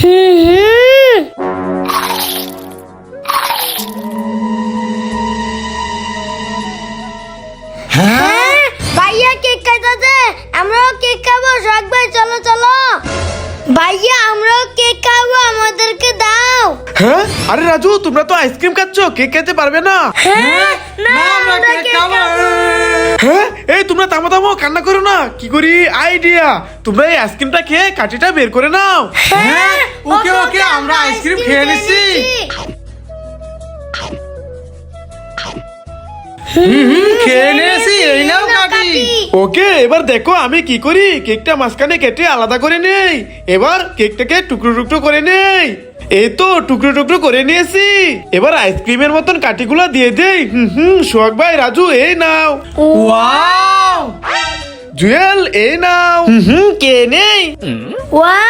হুম হুম হ্যাঁ? ভাইয়া কেক খাইতেছে আমরাও কেক খাব শখ ভাই চলো চলো। ভাইয়া আমরাও কেক খাব আমাদেরকে দাও। হ্যাঁ? আরে রাজু তোমরা তো আইসক্রিম খাচ্ছ কেক খেতে পারবে না। হ্যাঁ? না আমরা কেক খাব। হ্যাঁ? এই তোমরা থামো তামো কান্না করো না। কি করি? আইডিয়া তোমরা এই আইসক্রিমটা খেয়ে কাঠিটা বের করে নাও। হ্যাঁ? ওকে, ওকে, আমরা আইসক্রিম খেয়ে নিচ্ছি। খেয়ে নিয়েছি এই নাও কাটি ওকে এবার দেখো আমি কি করি কেকটা মাঝখানে কেটে আলাদা করে নেই। এবার কেকটাকে টুকরো টুকরো করে নেই। এই তো টুকরো টুকরো করে নিয়েছি। এবার আইসক্রিমের মতন কাঠিগুলো দিয়ে দেই। হুম হুম সোহাগ ভাই রাজু এই নাও। ওয়াও! জুয়েল এই নাও। হুম হুম কে নেই। ওয়াও! বন্ধু